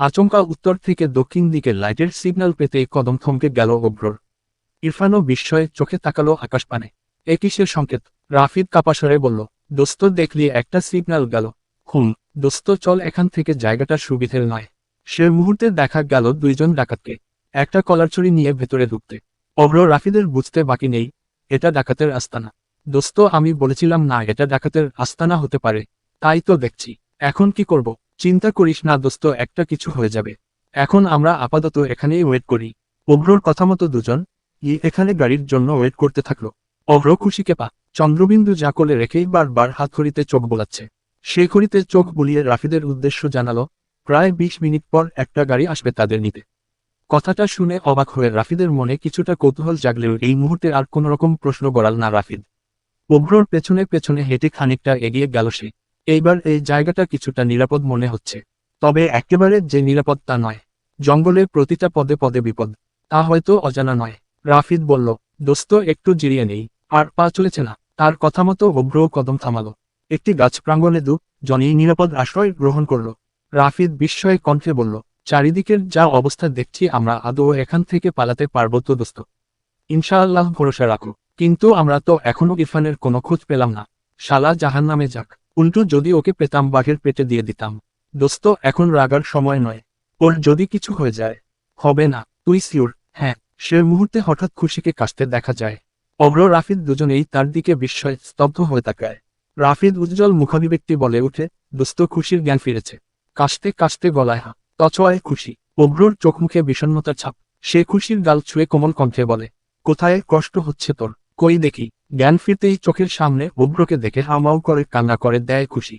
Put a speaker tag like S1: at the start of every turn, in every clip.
S1: আচমকা উত্তর থেকে দক্ষিণ দিকে লাইটের সিগন্যাল পেতে কদম থমকে গেল অভ্রর ইরফানও বিস্ময়ে চোখে তাকালো আকাশপানে। এ কিসের সংকেত। রাফিদ কাপাসরে বলল, দোস্ত, দেখলি, একটা সিগন্যাল গেল। হুম দোস্ত, চল এখান থেকে জায়গাটা সুবিধের নয়। সে মুহূর্তে দেখা গেল দুইজন ডাকাতকে। একটা কলারচুরি নিয়ে ভেতরে ঢুকতে। অভ্র রাফিদের বুঝতে বাকি নেই, এটা ডাকাতের আস্তানা। দোস্ত, আমি বলেছিলাম না, এটা ডাকাতের আস্তানা হতে পারে। তাই তো দেখছি। এখন কি করব? চিন্তা করিস না দোস্ত, একটা কিছু হয়ে যাবে। এখন আমরা আপাতত এখানেই ওয়েট করি। অভ্রর কথা মতো দুজন ই এখানে গাড়ির জন্য ওয়েট করতে থাকল। অভ্র খুশিকে পা চন্দ্রবিন্দু যা কোলে রেখেই বারবার হাত ঘড়িতে চোখ বোলাচ্ছে। সে ঘড়িতে চোখ বুলিয়ে রাফিদের উদ্দেশ্য জানালো, প্রায় বিশ মিনিট পর একটা গাড়ি আসবে তাদের নিতে। কথাটা শুনে অবাক হয়ে রাফিদের মনে কিছুটা কৌতূহল জাগলেও এই মুহূর্তে আর কোনো রকম প্রশ্ন গড়াল না রাফিদ। অভ্রর পেছনে পেছনে হেঁটে খানিকটা এগিয়ে গেল সে। এইবার এই জায়গাটা কিছুটা নিরাপদ মনে হচ্ছে। তবে একেবারে যে নিরাপদ তা নয়। জঙ্গলের প্রতিটা পদে পদে বিপদ। তা হয়তো অজানা নয়। রাফিদ বলল, দোস্ত, একটু জিরিয়ে নেই। আর পা চলেছে না। তার কথা মতো অভ্রও কদম থামালো। একটি গাছ প্রাঙ্গণে দু জনি নিরাপদ আশ্রয় গ্রহণ করল। রাফিদ বিস্ময়ে কণ্ঠে বলল, চারিদিকের যা অবস্থা দেখছি আমরা আদৌ এখান থেকে পালাতে পারব তো, দোস্ত? ইনশাআল্লাহ ভরসা রাখো। কিন্তু আমরা তো এখনও ইরফানের কোনো খোঁজ পেলাম না। শালা জাহান নামে যাক। উল্টো যদি ওকে পেতাম, বাঘের পেটে দিয়ে দিতাম। দোস্ত, এখন রাগার সময় নয়। ওর যদি কিছু হয়ে যায়, হবে না। তুই সিওর হ্যাঁ। সে মুহূর্তে হঠাৎ খুশিকে কাশতে দেখা যায়। অব্র রাফিদ দুজনেই তার দিকে বিস্ময় স্তব্ধ হয়ে তাকায়। রাফিদ উজ্জ্বল মুখাভিব্যক্তি বলে উঠে দোস্ত, খুশির জ্ঞান ফিরেছে। কাশতে কাশতে গলায় হা তছয় খুশি। অব্রর চোখ মুখে বিষণ্ণতার ছাপ। সে খুশির গাল ছুঁয়ে কোমল কণ্ঠে বলে, কোথায় কষ্ট হচ্ছে তোর? কই দেখি? জ্ঞান ফিরতেই চোখের সামনে অব্রকে দেখে হামাও করে কান্না করে, দেয় খুশি।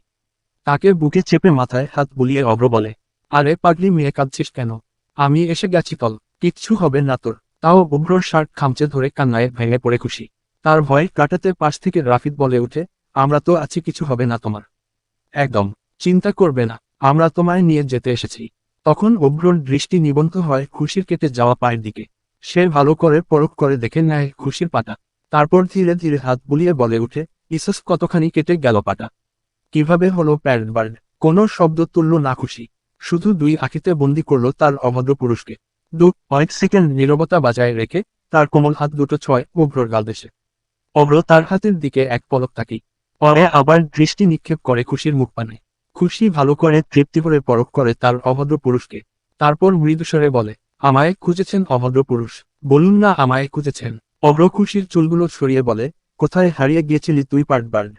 S1: তাকে বুকে চেপে মাথায় হাত বুলিয়ে অব্র বলে, আরে পাগলি মেয়ে, কাঁদছিস কেন? আমি এসে গেছি তল কিচ্ছু হবে না তোর। তাও অব্রর শার্ট খামচে ধরে কান্নায় ভেঙে পড়ে খুশি। তার ভয় কাটাতে পাশ থেকে রাফিদ বলে উঠে আমরা তো আছি, কিছু হবে না তোমার। একদম, চিন্তা করবে না, আমরা তোমায় নিয়ে যেতে এসেছি। তখন অব্রর দৃষ্টি নিবন্ধ হয় খুশির কেটে যাওয়া পায়ের দিকে। সে ভালো করে পরখ করে দেখে নেয় খুশির পাটা। তারপর ধীরে ধীরে হাত বুলিয়ে বলে উঠে, ইসস, কতখানি কেটে গেল পাটা? কীভাবে হলো প্যারবার্ড কোনো শব্দ তুলল না খুশি। শুধু দুই আখিতে বন্দি করল তার অভদ্র পুরুষকে। দু, কয়েক সেকেন্ড নীরবতা বাজায় রেখে তার কোমল হাত দুটো ছয় অভ্রর গালদেশে অভ্র তার হাতের দিকে এক পলক তাকি। পরে আবার দৃষ্টি নিক্ষেপ করে খুশির মুখ পানে। খুশি ভালো করে তৃপ্তি করে পরখ করে তার অভদ্র পুরুষকে। তারপর মৃদুস্বরে বলে, আমায় খুঁজেছেন অভদ্র পুরুষ। বলুন না আমায় খুঁজেছেন। অভ্র খুশির চুলগুলো সরিয়ে বলে, কোথায় হারিয়ে গিয়েছিলি তুই পার্টবার্ড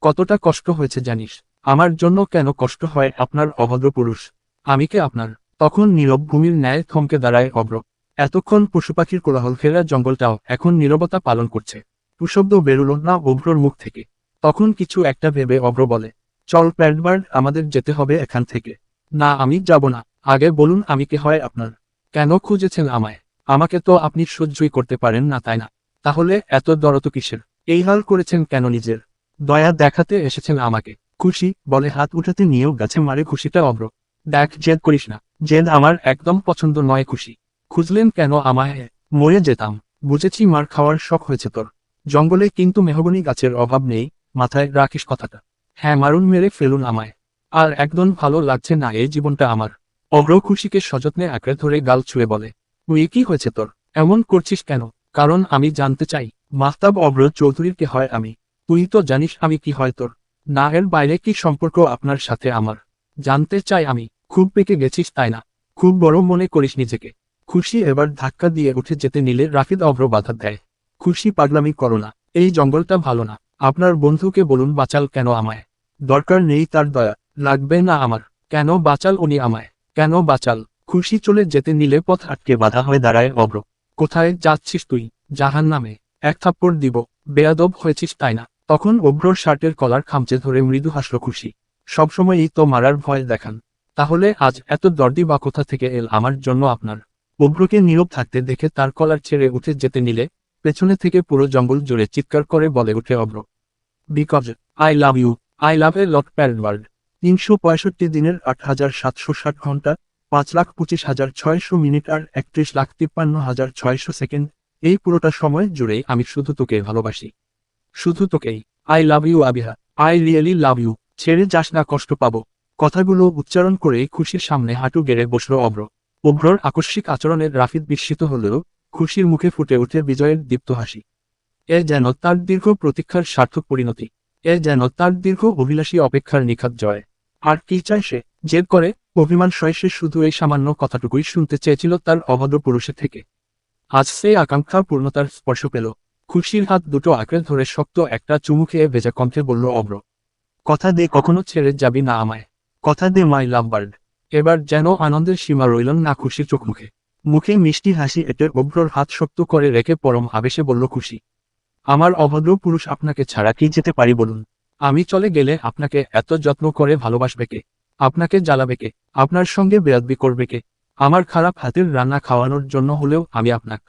S1: কতটা কষ্ট হয়েছে জানিস? আমার জন্য কেন কষ্ট হয় আপনার অভদ্র পুরুষ? আমি কে আপনার? তখন নীরব ভূমির ন্যায় থমকে দাঁড়ায় অভ্র এতক্ষণ পশুপাখির কোলাহল ফেরা জঙ্গলটাও এখন নীরবতা পালন করছে। টুশব্দ বেরুল না অভ্রর মুখ থেকে। তখন কিছু একটা ভেবে অভ্র বলে, চল প্যান্টবার্ড আমাদের যেতে হবে এখান থেকে। না, আমি যাব না। আগে বলুন আমি কে হয় আপনার। কেন খুঁজেছেন আমায়? আমাকে তো আপনি সহ্যই করতে পারেন না, তাই না? তাহলে এত দরত কিসের? এই হাল করেছেন কেন নিজের? দয়া দেখাতে এসেছেন আমাকে। খুশি, বলে হাত উঠাতে নিয়েও গাছে মারে খুশিটা অব্র দেখ, জেদ করিস না। জেদ আমার একদম পছন্দ নয় খুশি। খুঁজলেন কেন আমায়? মরে যেতাম। বুঝেছি মার খাওয়ার শখ হয়েছে তোর। জঙ্গলে কিন্তু মেহগনি গাছের অভাব নেই। মাথায় রাখিস কথাটা। হ্যাঁ মারুন মেরে ফেলুন আমায়। আর একদম ভালো লাগছে না এই জীবনটা আমার। অগ্র খুশিকে সযত্নে আঁকড়ে ধরে গাল ছুঁয়ে বলে তুই কি হয়েছে তোর? এমন করছিস কেন? কারণ আমি জানতে চাই। মাহতাব অব্র চৌধুরীর কে হয় আমি? তুই তো জানিস আমি কি হয় তোর। না, এর বাইরে কি সম্পর্ক আপনার সাথে আমার? জানতে চাই আমি। খুব পেকে গেছিস, তাই না? খুব বড় মনে করিস নিজেকে। খুশি এবার ধাক্কা দিয়ে উঠে যেতে নিলে রাফিদ অব্র বাধা দেয়। খুশি পাগলামি করো না। এই জঙ্গলটা ভালো না। আপনার বন্ধুকে বলুন বাঁচাল কেন আমায়? দরকার নেই তার দয়া। লাগবে না আমার। কেন বাঁচাল উনি আমায়? কেন বাঁচাল? খুশি চলে যেতে নিলে পথ আটকে বাধা হয়ে দাঁড়ায় অব্র। কোথায় যাচ্ছিস তুই? জাহান নামে এক থাপ্পড় দিব। বেয়াদব হয়েছিস তাই না? তখন অব্রর শার্টের কলার খামচে ধরে মৃদু হাসল খুশি। সবসময়ই তো মারার ভয় দেখান। তাহলে আজ এত দর্দি বা কোথা থেকে এল আমার জন্য আপনার? অব্রকে নীরব থাকতে দেখে তার কলার ছেড়ে উঠে যেতে নিলে পেছনে থেকে পুরো জঙ্গল জুড়ে চিৎকার করে বলে উঠে Abhra. Because I love you. I love a lot প্যারওয়ার্ড তিনশো পঁয়ষট্টি দিনের আট হাজার সাতশো ষাট ঘণ্টা পাঁচ লাখ পঁচিশ হাজার ছয়শো মিনিট আর একত্রিশ লাখ তিপ্পান্ন হাজার ছয়শো সেকেন্ড। এই পুরোটা সময় জুড়ে আমি শুধু তোকে ভালোবাসি। শুধু তোকেই। I love you Abiha. I really love you ছেড়ে যাস না, কষ্ট পাবো। কথাগুলো উচ্চারণ করেই খুশির সামনে হাঁটু গেড়ে বসল অব্র অভ্রর আকস্মিক আচরণের রাফিদ বিস্মিত হলেও খুশির মুখে ফুটে ওঠে বিজয়ের দীপ্ত হাসি। এ যেন তার দীর্ঘ প্রতীক্ষার সার্থক পরিণতি। এ যেন তার দীর্ঘ অভিলাষী অপেক্ষার নিখাত জয়। আর কি চায় সে? জেদ করে, অভিমান সয় সে শুধু এই সামান্য কথাটুকুই শুনতে চেয়েছিল তার অভদ্র পুরুষের থেকে। আজ সে আকাঙ্ক্ষা পূর্ণতার স্পর্শ পেল। খুশির হাত দুটো আঁকড়ে ধরে শক্ত একটা চুমু খেয়ে ভেজা কণ্ঠে বলল অব্র কথা দে কখনো ছেড়ে যাবি না আমায়। কথা দে, মাই লাভ বার্ড এবার যেন আনন্দের সীমা রইল না খুশির চোখ মুখে। মুখে মিষ্টি হাসি এটে অব্রর হাত শক্ত করে রেখে পরম আবেশে বলল, খুশি। আমার অভদ্র পুরুষ আপনাকে ছাড়া কি যেতে পারি বলুন? আমি চলে গেলে আপনাকে এত যত্ন করে ভালোবাসবে কে? আপনাকে জ্বালাবে কে? আপনার সঙ্গে বেয়াদবি করবে কে? আমার খারাপ হাতের রান্না খাওয়ানোর জন্য হলেও আমি আপনাক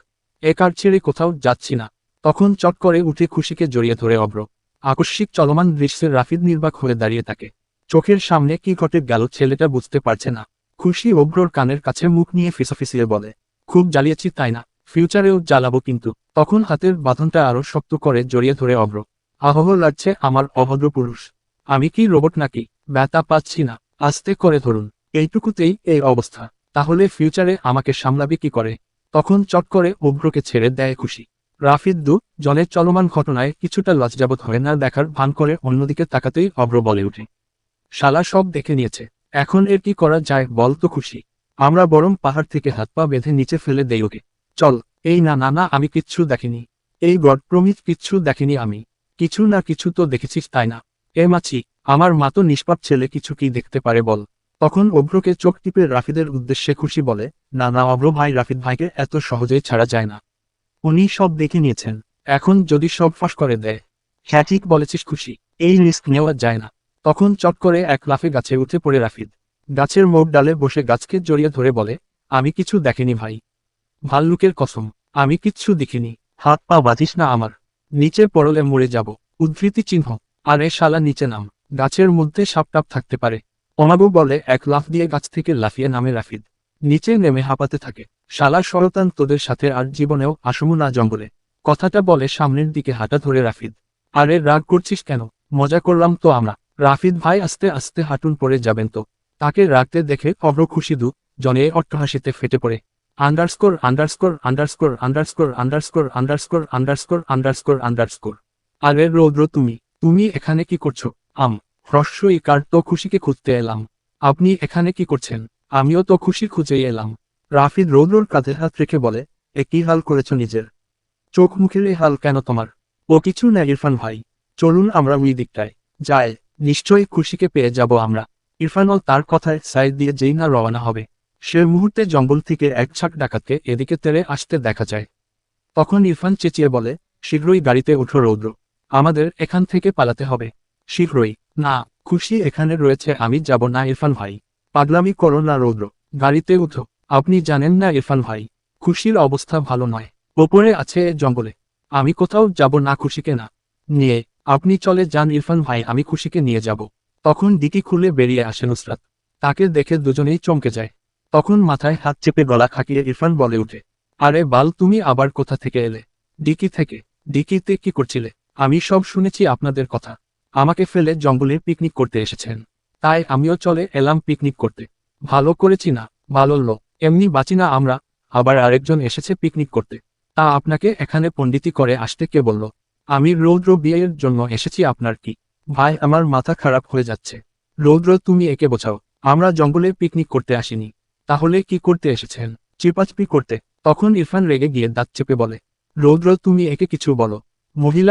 S1: এ কার ছেড়ে কোথাও যাচ্ছি না। তখন চট করে উঠে খুশিকে জড়িয়ে ধরে অব্র আকস্মিক চলমান দৃশ্যের রাফিদ নির্বাক হয়ে দাঁড়িয়ে থাকে। চোখের সামনে কি ঘটে গেল ছেলেটা বুঝতে পারছে না। খুশি অব্রর কানের কাছে মুখ নিয়ে ফিসফিসিয়ে বলে, খুব জ্বালিয়েছি তাই না? ফিউচারেও জ্বালাবো কিন্তু। তখন হাতের বাঁধনটা আরও শক্ত করে জড়িয়ে ধরে অব্র আহহ লাগছে আমার অভদ্র পুরুষ। আমি কি রোবট নাকি? ব্যথা পাচ্ছি না। আস্তে করে ধরুন, এইটুকুতেই এই অবস্থা। তাহলে ফিউচারে আমাকে সামলাবি কি করে? তখন চট করে অভ্রকে ছেড়ে দেয় খুশি। রাফিদ দু জলের চলমান ঘটনায় কিছুটা লজ্জাবোধ হয়ে না দেখার ভান করে অন্যদিকে তাকাতেই অব্র বলে উঠে শালা সব দেখে নিয়েছে, এখন এর কি করা যায় বল তো খুশি। আমরা বরং পাহাড় থেকে হাত পা বেঁধে নিচে ফেলে দেই ওকে। চল, এই না না না, আমি কিচ্ছু দেখিনি। এই গড প্রমিত কিচ্ছু দেখিনি আমি। কিছু না কিছু তো দেখেছিস তাই না? এ মাছি, আমার মা তো নিষ্পাপ ছেলে, কিছু কি দেখতে পারে বল? তখন অভ্রকে চোখ টিপে রাফিদের উদ্দেশ্যে খুশি বলে, না না, অভ্র ভাই, রাফিদ ভাইকে এত সহজেই ছাড়া যায় না। উনি সব দেখে নিয়েছেন। এখন যদি সব ফাঁস করে দেয় হ্যাঁ ঠিক বলেছিস খুশি, এই রিস্ক নেওয়া যায় না। তখন চট করে এক লাফে গাছে উঠে পড়ে রাফিদ। গাছের মোট ডালে বসে গাছকে জড়িয়ে ধরে বলে, আমি কিছু দেখিনি ভাই। ভাল্লুকের কসম, আমি কিচ্ছু দেখিনি। হাত পা বাঁধিস না আমার। নিচে পড়লে মরে যাব। উদ্ধৃতি চিহ্ন। আরে শালা নিচে নাম। গাছের মধ্যে সাপটাপ থাকতে পারে। অমাবু বলে, এক লাফ দিয়ে গাছ থেকে লাফিয়ে নামে রাফিদ। নিচে নেমে হাঁপাতে থাকে। শালা শরতান তোদের সাথে আর জীবনেও আসমু না জঙ্গলে। কথাটা বলে সামনের দিকে হাঁটা ধরে রাফিদ। আরে রাগ করছিস কেন? মজা করলাম তো আমরা। রাফিদ ভাই আস্তে আস্তে হাঁটুন পড়ে যাবেন তো। তাকে রাখতে দেখে অব্র খুশি দু, জনে অট্টহাসিতে ফেটে পড়ে। Underscore underscore underscore underscore underscore underscore underscore underscore underscore. আরে রৌদ্র তুমি। তুমি এখানে কি করছ? আম, হ্রস্ব ইকার তো খুশিকে খুঁজতে এলাম। আপনি এখানে কি করছেন? আমিও তো খুশি খুঁজেই এলাম। রাফিদ রৌদ্রর কাঁধে হাত রেখে বলে, এ কি হাল করেছ নিজের? চোখ মুখের এই হাল কেন তোমার? ও কিছু না, ইরফান ভাই। চলুন আমরা ওই দিকটায় যায় নিশ্চয়ই খুশিকে পেয়ে যাব আমরা। ইরফানও তার কথায় সাইড দিয়ে যেই না রওনা হবে, সে মুহূর্তে জঙ্গল থেকে এক ছাক ডাকাতকে এদিকে তেড়ে আসতে দেখা যায়। তখন ইরফান চেঁচিয়ে বলে, শীঘ্রই গাড়িতে উঠো রৌদ্র। আমাদের এখান থেকে পালাতে হবে। শীঘ্রই। না, খুশি এখানে রয়েছে, আমি যাব না, ইরফান ভাই। পাগলামি করো না, রৌদ্র। গাড়িতে উঠো। আপনি জানেন না, ইরফান ভাই। খুশির অবস্থা ভালো নয়। ওপরে আছে জঙ্গলে। আমি কোথাও যাব না, খুশিকে না। নিয়ে, আপনি চলে যান, ইরফান ভাই, আমি খুশিকে নিয়ে যাব। তখন ডিকি খুলে বেরিয়ে আসে নুসরাত। তাকে দেখে দুজনেই চমকে যায়। তখন মাথায় হাত চেপে গলা খাকিয়ে ইরফান বলে উঠে, আরে বাল, তুমি আবার কোথা থেকে এলে? ডিকি থেকে? ডিকিতে কি করছিলে? আমি সব শুনেছি আপনাদের কথা। আমাকে ফেলে জঙ্গলে পিকনিক করতে এসেছেন। তাই আমিও চলে এলাম পিকনিক করতে। ভালো করেছি না, ভালো লো এমনি বাঁচি না আমরা, আবার আরেকজন এসেছে পিকনিক করতে। তা আপনাকে এখানে পণ্ডিতি করে আসতে কে বলল? আমি রৌদ্র বিয়ের জন্য এসেছি, আপনার কি? ভাই, আমার মাথা খারাপ হয়ে যাচ্ছে। রৌদ্র, তুমি একে বোঝাও। আমরা জঙ্গলে পিকনিক করতে আসিনি। তাহলে কি করতে এসেছেন? চিপাচপি করতে। তখন ইরফান রেগে গিয়ে দাঁত চেপে বলে, রৌদ্র, তুমি একে কিছু বলো। মহিলা